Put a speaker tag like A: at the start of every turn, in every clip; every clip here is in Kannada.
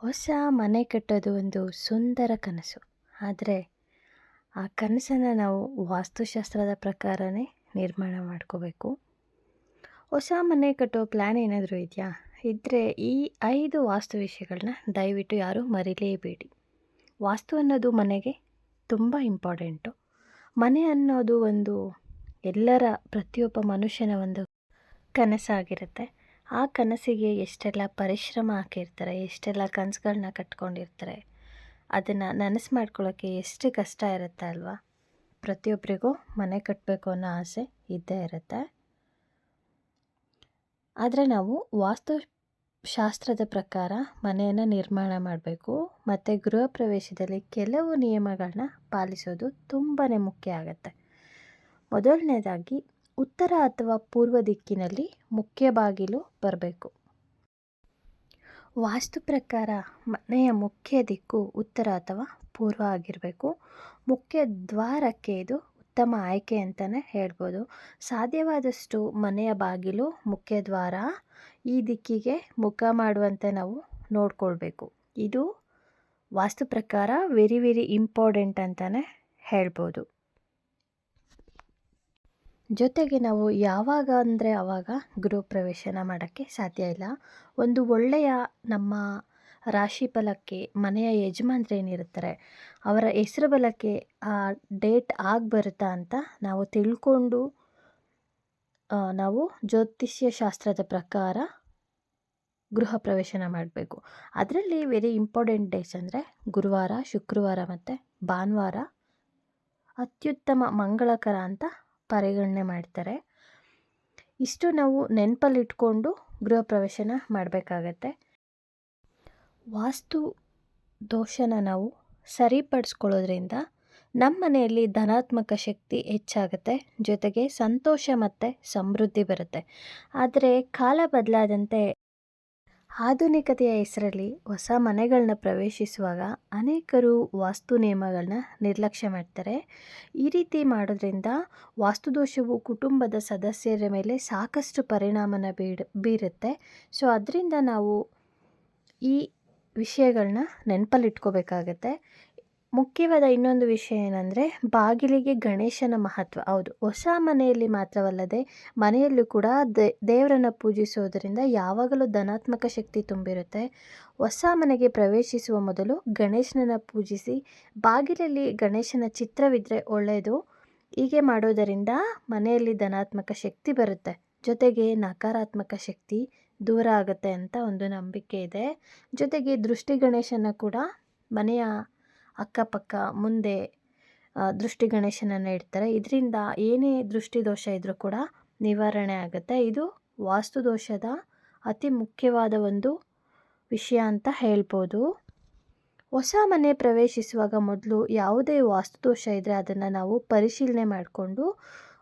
A: ಹೊಸ ಮನೆ ಕಟ್ಟೋದು ಒಂದು ಸುಂದರ ಕನಸು. ಆದರೆ ಆ ಕನಸನ್ನು ನಾವು ವಾಸ್ತುಶಾಸ್ತ್ರದ ಪ್ರಕಾರನೇ ನಿರ್ಮಾಣ ಮಾಡ್ಕೋಬೇಕು. ಹೊಸ ಮನೆ ಕಟ್ಟೋ ಪ್ಲ್ಯಾನ್ ಏನಾದರೂ ಇದೆಯಾ? ಇದ್ದರೆ ಈ ಐದು ವಾಸ್ತು ವಿಷಯಗಳನ್ನ ದಯವಿಟ್ಟು ಯಾರೂ ಮರಿಲೇಬೇಡಿ. ವಾಸ್ತು ಅನ್ನೋದು ಮನೆಗೆ ತುಂಬ ಇಂಪಾರ್ಟೆಂಟು ಮನೆ ಅನ್ನೋದು ಒಂದು ಎಲ್ಲರ ಪ್ರತಿಯೊಬ್ಬ ಮನುಷ್ಯನ ಒಂದು ಕನಸಾಗಿರುತ್ತೆ. ಆ ಕನಸಿಗೆ ಎಷ್ಟೆಲ್ಲ ಪರಿಶ್ರಮ ಹಾಕಿರ್ತಾರೆ, ಎಷ್ಟೆಲ್ಲ ಕನಸುಗಳನ್ನ ಕಟ್ಕೊಂಡಿರ್ತಾರೆ, ಅದನ್ನು ನನಸು ಮಾಡ್ಕೊಳ್ಳೋಕ್ಕೆ ಎಷ್ಟು ಕಷ್ಟ ಇರುತ್ತೆ ಅಲ್ವಾ? ಪ್ರತಿಯೊಬ್ಬರಿಗೂ ಮನೆ ಕಟ್ಟಬೇಕು ಅನ್ನೋ ಆಸೆ ಇದ್ದೇ ಇರುತ್ತೆ. ಆದರೆ ನಾವು ವಾಸ್ತು ಶಾಸ್ತ್ರದ ಪ್ರಕಾರ ಮನೆಯನ್ನು ನಿರ್ಮಾಣ ಮಾಡಬೇಕು, ಮತ್ತು ಗೃಹ ಪ್ರವೇಶದಲ್ಲಿ ಕೆಲವು ನಿಯಮಗಳನ್ನ ಪಾಲಿಸೋದು ತುಂಬಾ ಮುಖ್ಯ ಆಗುತ್ತೆ. ಮೊದಲನೇದಾಗಿ ಉತ್ತರ ಅಥವಾ ಪೂರ್ವ ದಿಕ್ಕಿನಲ್ಲಿ ಮುಖ್ಯ ಬಾಗಿಲು ಬರಬೇಕು. ವಾಸ್ತು ಪ್ರಕಾರ ಮನೆಯ ಮುಖ್ಯ ದಿಕ್ಕು ಉತ್ತರ ಅಥವಾ ಪೂರ್ವ ಆಗಿರಬೇಕು. ಮುಖ್ಯ ದ್ವಾರಕ್ಕೆ ಇದು ಉತ್ತಮ ಆಯ್ಕೆ ಅಂತಲೇ ಹೇಳ್ಬೋದು. ಸಾಧ್ಯವಾದಷ್ಟು ಮನೆಯ ಬಾಗಿಲು, ಮುಖ್ಯ ದ್ವಾರ ಈ ದಿಕ್ಕಿಗೆ ಮುಖ ಮಾಡುವಂತೆ ನಾವು ನೋಡ್ಕೊಳ್ಬೇಕು. ಇದು ವಾಸ್ತು ಪ್ರಕಾರ ವೆರಿ ವೆರಿ ಇಂಪಾರ್ಟೆಂಟ್ ಅಂತಲೇ ಹೇಳ್ಬೋದು. ಜೊತೆಗೆ ನಾವು ಯಾವಾಗ ಅಂದರೆ ಆವಾಗ ಗೃಹ ಪ್ರವೇಶನ ಮಾಡೋಕ್ಕೆ ಸಾಧ್ಯ ಇಲ್ಲ. ಒಂದು ಒಳ್ಳೆಯ ನಮ್ಮ ರಾಶಿ ಫಲಕ್ಕೆ, ಮನೆಯ ಯಜಮಾನ್ರು ಏನಿರ್ತಾರೆ, ಅವರ ಹೆಸರು ಬಲಕ್ಕೆ ಆ ಡೇಟ್ ಆಗಿ ಬರುತ್ತಾ ಅಂತ ನಾವು ತಿಳ್ಕೊಂಡು ನಾವು ಜ್ಯೋತಿಷ್ಯ ಶಾಸ್ತ್ರದ ಪ್ರಕಾರ ಗೃಹ ಪ್ರವೇಶನ ಮಾಡಬೇಕು. ಅದರಲ್ಲಿ ವೆರಿ ಇಂಪಾರ್ಟೆಂಟ್ ಡೇಸ್ ಅಂದರೆ ಗುರುವಾರ, ಶುಕ್ರವಾರ ಮತ್ತು ಭಾನುವಾರ ಅತ್ಯುತ್ತಮ ಮಂಗಳಕರ ಅಂತ ಪರಿಗಣನೆ ಮಾಡ್ತಾರೆ. ಇಷ್ಟು ನಾವು ನೆನಪಲ್ಲಿಟ್ಕೊಂಡು ಗೃಹ ಪ್ರವೇಶನ ಮಾಡಬೇಕಾಗತ್ತೆ. ವಾಸ್ತು ದೋಷನ ನಾವು ಸರಿಪಡಿಸ್ಕೊಳ್ಳೋದ್ರಿಂದ ನಮ್ಮ ಮನೆಯಲ್ಲಿ ಧನಾತ್ಮಕ ಶಕ್ತಿ ಹೆಚ್ಚಾಗುತ್ತೆ. ಜೊತೆಗೆ ಸಂತೋಷ ಮತ್ತು ಸಮೃದ್ಧಿ ಬರುತ್ತೆ. ಆದರೆ ಕಾಲ ಬದಲಾದಂತೆ ಆಧುನಿಕತೆಯ ಹೆಸರಲ್ಲಿ ಹೊಸ ಮನೆಗಳನ್ನ ಪ್ರವೇಶಿಸುವಾಗ ಅನೇಕರು ವಾಸ್ತು ನಿಯಮಗಳನ್ನ ನಿರ್ಲಕ್ಷ್ಯ ಮಾಡ್ತಾರೆ. ಈ ರೀತಿ ಮಾಡೋದ್ರಿಂದ ವಾಸ್ತುದೋಷವು ಕುಟುಂಬದ ಸದಸ್ಯರ ಮೇಲೆ ಸಾಕಷ್ಟು ಪರಿಣಾಮನ ಬೀಡ, ಬೀರುತ್ತೆ. ಸೊ, ಅದರಿಂದ ನಾವು ಈ ವಿಷಯಗಳನ್ನ ನೆನಪಲ್ಲಿಟ್ಕೋಬೇಕಾಗತ್ತೆ. ಮುಖ್ಯವಾದ ಇನ್ನೊಂದು ವಿಷಯ ಏನಂದರೆ ಬಾಗಿಲಿಗೆ ಗಣೇಶನ ಮಹತ್ವ. ಹೌದು, ಹೊಸ ಮನೆಯಲ್ಲಿ ಮಾತ್ರವಲ್ಲದೆ ಮನೆಯಲ್ಲೂ ಕೂಡ ದೇವರನ್ನು ಪೂಜಿಸೋದರಿಂದ ಯಾವಾಗಲೂ ಧನಾತ್ಮಕ ಶಕ್ತಿ ತುಂಬಿರುತ್ತೆ. ಹೊಸ ಮನೆಗೆ ಪ್ರವೇಶಿಸುವ ಮೊದಲು ಗಣೇಶನನ್ನು ಪೂಜಿಸಿ, ಬಾಗಿಲಲ್ಲಿ ಗಣೇಶನ ಚಿತ್ರವಿದ್ದರೆ ಒಳ್ಳೆಯದು ಹೀಗೆ ಮಾಡೋದರಿಂದ ಮನೆಯಲ್ಲಿ ಧನಾತ್ಮಕ ಶಕ್ತಿ ಬರುತ್ತೆ. ಜೊತೆಗೆ ನಕಾರಾತ್ಮಕ ಶಕ್ತಿ ದೂರ ಆಗುತ್ತೆ ಅಂತ ಒಂದು ನಂಬಿಕೆ ಇದೆ. ಜೊತೆಗೆ ದೃಷ್ಟಿ ಗಣೇಶನ ಕೂಡ ಮನೆಯ ಅಕ್ಕಪಕ್ಕ ಮುಂದೆ ದೃಷ್ಟಿ ಗಣೇಶನನ್ನು ಇಡ್ತಾರೆ. ಇದರಿಂದ ಏನೇ ದೃಷ್ಟಿ ದೋಷ ಇದ್ದರೂ ಕೂಡ ನಿವಾರಣೆ ಆಗುತ್ತೆ. ಇದು ವಾಸ್ತು ದೋಷದ ಅತಿ ಮುಖ್ಯವಾದ ಒಂದು ವಿಷಯ ಅಂತ ಹೇಳ್ಬೋದು. ಹೊಸ ಮನೆ ಪ್ರವೇಶಿಸುವಾಗ ಮೊದಲು ಯಾವುದೇ ವಾಸ್ತುದೋಷ ಇದ್ದರೆ ಅದನ್ನು ನಾವು ಪರಿಶೀಲನೆ ಮಾಡಿಕೊಂಡು,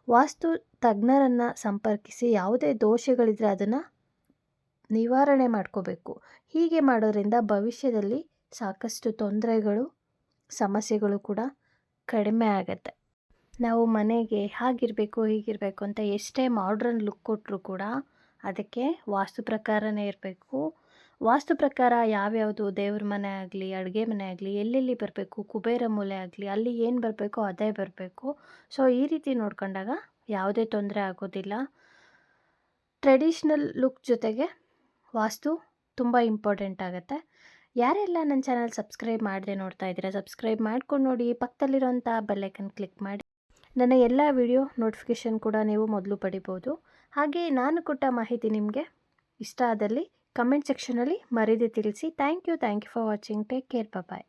A: ವಾಸ್ತು ತಜ್ಞರನ್ನು ಸಂಪರ್ಕಿಸಿ ಯಾವುದೇ ದೋಷಗಳಿದ್ದರೆ ಅದನ್ನು ನಿವಾರಣೆ ಮಾಡ್ಕೋಬೇಕು. ಹೀಗೆ ಮಾಡೋದ್ರಿಂದ ಭವಿಷ್ಯದಲ್ಲಿ ಸಾಕಷ್ಟು ತೊಂದರೆಗಳು ಸಮಸ್ಯೆಗಳು ಕೂಡ ಕಡಿಮೆ ಆಗುತ್ತೆ. ನಾವು ಮನೆಗೆ ಹಾಗಿರಬೇಕು, ಹೀಗಿರಬೇಕು ಅಂತ ಎಷ್ಟೇ ಮಾಡ್ರನ್ ಲುಕ್ ಕೊಟ್ಟರು ಕೂಡ ಅದಕ್ಕೆ ವಾಸ್ತು ಪ್ರಕಾರನೇ ಇರಬೇಕು. ವಾಸ್ತು ಪ್ರಕಾರ ಯಾವ್ಯಾವುದು ದೇವ್ರ ಮನೆ ಆಗಲಿ, ಅಡುಗೆ ಮನೆ ಆಗಲಿ, ಎಲ್ಲೆಲ್ಲಿ ಬರಬೇಕು, ಕುಬೇರ ಮೂಲೆ ಆಗಲಿ, ಅಲ್ಲಿ ಏನು ಬರಬೇಕು ಅದೇ ಬರಬೇಕು. ಸೊ ಈ ರೀತಿ ನೋಡ್ಕೊಂಡಾಗ ಯಾವುದೇ ತೊಂದರೆ ಆಗೋದಿಲ್ಲ. ಟ್ರೆಡಿಷ್ನಲ್ ಲುಕ್ ಜೊತೆಗೆ ವಾಸ್ತು ತುಂಬ ಇಂಪಾರ್ಟೆಂಟ್ ಆಗುತ್ತೆ. ಯಾರೆಲ್ಲ ನನ್ನ ಚಾನಲ್ ಸಬ್ಸ್ಕ್ರೈಬ್ ಮಾಡದೆ ನೋಡ್ತಾ ಇದ್ದೀರಾ, ಸಬ್ಸ್ಕ್ರೈಬ್ ಮಾಡ್ಕೊಂಡು ನೋಡಿ. ಪಕ್ಕದಲ್ಲಿರೋಂಥ ಬೆಲ್ಲೈಕನ್ ಕ್ಲಿಕ್ ಮಾಡಿ. ನನ್ನ ಎಲ್ಲ ವಿಡಿಯೋ ನೋಟಿಫಿಕೇಷನ್ ಕೂಡ ನೀವು ಮೊದಲು ಪಡಿಬೋದು. ಹಾಗೆ ನಾನು ಕೊಟ್ಟ ಮಾಹಿತಿ ನಿಮಗೆ ಇಷ್ಟ ಆದಲ್ಲಿ ಕಮೆಂಟ್ ಸೆಕ್ಷನಲ್ಲಿ ಮರೀದೆ ತಿಳಿಸಿ. Thank you thank you for watching take care bye